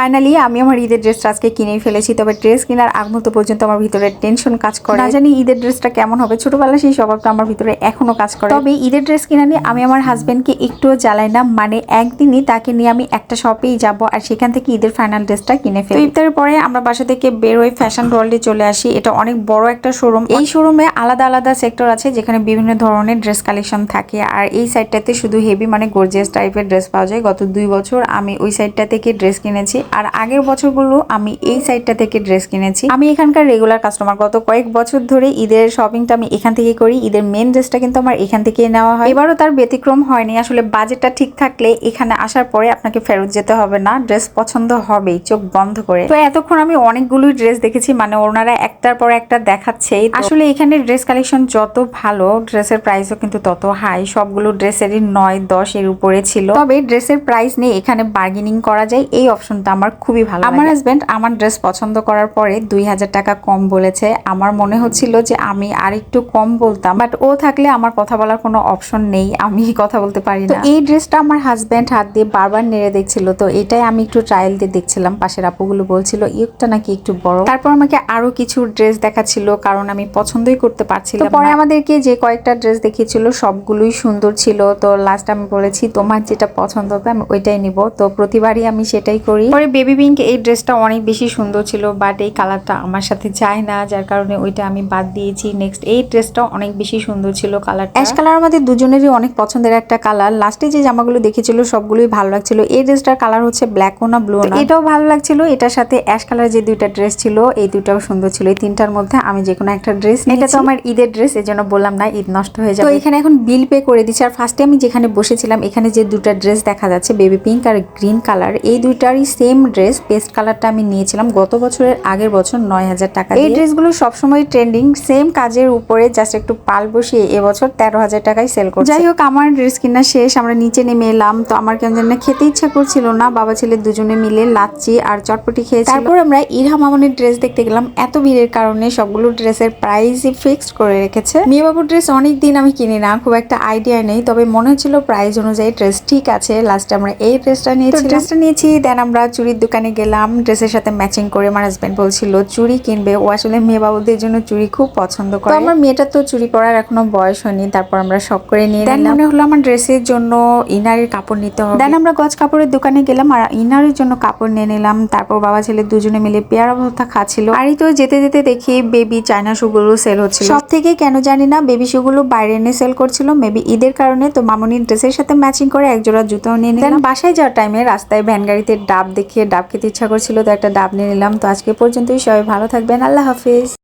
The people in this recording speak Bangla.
ফাইনালি আমি আমার ঈদের ড্রেসটা আজকে কিনে ফেলেছি তবে ড্রেস কেনার আগ মুহূর্ত পর্যন্ত আমার ভিতরে টেনশন কাজ করে। না জানি ঈদের ড্রেসটা কেমন হবে ছোটবেলা সেই স্বভাবটা আমার ভিতরে এখনও কাজ করে। তবে ঈদের ড্রেস কিনা নিয়ে আমি আমার হাজব্যান্ডকে একটুও জ্বালাই না মানে একদিনই তাকে নিয়ে আমি একটা শপেই যাব আর সেখান থেকে ঈদের ফাইনাল ড্রেসটা কিনে ফেলি। ইফতারের পরে আমরা বাসা থেকে বের হয়ে ফ্যাশন ওয়ার্ল্ডে চলে আসি এটা অনেক বড় একটা শোরুম এই শোরুমে আলাদা আলাদা সেক্টর আছে যেখানে বিভিন্ন ধরনের ড্রেস কালেকশন থাকে আর এই সাইডটাতে শুধু হেভি মানে গর্জিয়াস টাইপের ড্রেস পাওয়া যায়। গত দুই বছর আমি ওই সাইডটা থেকে ড্রেস কিনেছি আর আগের বছরগুলো আমি এই সাইডটা থেকে ড্রেস কিনেছি। আমি এখানকার রেগুলার কাস্টমার গত কয়েক বছর ধরে ঈদের শপিংটা আমি এখান থেকে করি। ঈদের মেন ড্রেসটা কিন্তু আমার এখান থেকেই নেওয়া হয়। এবারও তার ব্যতিক্রম হয়নি। আসলে বাজেটটা ঠিক থাকলে এখানে আসার পরে আপনাকে ফেরত যেতে হবে না। ড্রেস পছন্দ হবেই, চোখ বন্ধ করে। তো এতক্ষণ আমি অনেকগুলোই ড্রেস দেখেছি। মানে ওনারা একটার পর একটা দেখাচ্ছেই। তো আসলে এখানে ড্রেস কালেকশন যত ভালো ড্রেসের প্রাইসও কিন্তু তত হাই সবগুলো ড্রেসেরই নয়, দশ এর উপরে ছিল। তবে ড্রেসের প্রাইস নিয়ে এখানে বার্গেনিং করা যায়। এই অপশনটা আমার খুবই ভালো আমার হাজবেন্ড আমার ড্রেস পছন্দ করার পরে দুই হাজার টাকা কম বলেছে। আমার মনে হচ্ছিল যে আমি আর একটু কম বলতাম বাট ও থাকলে আমার কথা বলার কোনো অপশন নেই আমি কথা বলতে পারি না। এই ড্রেসটা আমার হাজবেন্ড হাত দিয়ে বারবার নেড়ে দেখছিল তো এটাই আমি একটু ট্রায়াল দিয়ে দেখছিলাম পাশের আপুগুলো বলছিল ইউকটা নাকি একটু বড়? তারপর আমাকে আরও কিছু ড্রেস দেখাচ্ছিল কারণ আমি পছন্দই করতে পারছিলাম পরে আমাদেরকে যে কয়েকটা ড্রেস দেখিয়েছিল সবগুলোই সুন্দর ছিল তো লাস্ট আমি বলেছি তোমার যেটা পছন্দ হবে আমি ওইটাই নিব। তো প্রতিবারই আমি সেটাই করি। পরে বেবি পিঙ্ক এই ড্রেসটা অনেক বেশি সুন্দর ছিল বাট এই কালারটা আমার সাথে যায় না যার কারণে ওইটা আমি বাদ দিয়েছি। নেক্সট এই ড্রেসটা অনেক বেশি সুন্দর ছিল কালার অ্যাশ কালার আমাদের দুজনেরই অনেক পছন্দের একটা কালার লাস্টে যে জামাগুলো দেখেছিল সবগুলোই ভালো লাগছিল। এই ড্রেসটার কালার হচ্ছে ব্ল্যাক ও না ব্লু না? এটাও ভালো লাগছিল। এটার সাথে অ্যাশ কালার যে দুইটা ড্রেস ছিল এই দুটাও সুন্দর ছিল। এই তিনটার মধ্যে আমি যে কোনো একটা ড্রেস এটা তো আমার ঈদের ড্রেস এই জন্য বললাম না ঈদ নষ্ট হয়ে যাবে। তো এখানে এখন বিল পে করে দিচ্ছি। আর ফার্স্টে আমি যেখানে বসেছিলাম এখানে যে দুটা ড্রেস দেখা যাচ্ছে বেবি পিঙ্ক আর গ্রিন কালার এই দুইটারই সেম ড্রেস পেস্ট কালারটা আমি নিয়েছিলাম। গত বছরের আগের বছর নয় হাজার টাকা এই ড্রেসগুলো সবসময় ট্রেন্ডিং সেম কাজের উপরে জাস্ট একটু পাল বসিয়ে এবছর তেরো হাজার টাকায় সেল করছে। যাই হোক আমার ড্রেস কিনা শেষ আমরা নিচে নেমে এলাম। তো আমার কেমন যেন খেতে ইচ্ছা করছিল না। বাবা ছেলে দুজনে মিলে লাচ্ছি আর চটপটি খেয়েছি তারপর আমরা ইরহা মামনের ড্রেস দেখতে গেলাম। এত ভিড়ের কারণে সবগুলো ড্রেসের প্রাইসই ফিক্সড করে রেখেছে। মেয়ে বাবুর ড্রেস অনেক দিন আমি কিনি না খুব একটা আইডিয়া নেই। তবে মনে হচ্ছিল প্রাইস অনুযায়ী ড্রেস ঠিক আছে। লাস্টে আমরা এই ড্রেসটা নিয়েছি ড্রেসটা নিয়েছি দেন আমরা চুরির দোকানে গেলাম ড্রেসের সাথে ম্যাচিং করে আমার হাজবেন্ড বলছিল চুড়ি কিনবে। ও আসলে মেয়ে বাবুদের জন্য চুড়ি খুব পছন্দ করে। আমার মেয়েটা তো চুরি পরার এখনও বয়স হয়নি তারপর আমরা শখ করে নিয়ে দেন মনে হলো আমার ড্রেসের জন্য ইনারের কাপড় নিতে হবে। দেন আমরা গজ কাপড়ের দোকানে গেলাম আর ইনারের জন্য কাপড় নিয়ে নিলাম তারপর বাবা ছেলে দুজনে মিলে পেয়ারা ভর্তা খাচ্ছিল। আর এই তো যেতে যেতে দেখি বেবি চায়না শুগুলো সেল হচ্ছিল। সব থেকে কেন জানি না বেবি শুগুলো বাইরে এনে সেল করছিল মেবি ঈদের কারণে তো মামনির ড্রেসের সাথে ম্যাচিং করে এক জোড়া জুতো নিয়ে নিলাম। বাসায় যাওয়ার টাইমে রাস্তায় ভ্যান গাড়িতে ডাব দেখিয়ে ডাব খেতে ইচ্ছা করছিল, তো একটা ডাব নিয়ে নিলাম। তো আজকে পর্যন্তই, সবাই ভালো থাকবেন, আল্লাহ হাফিজ।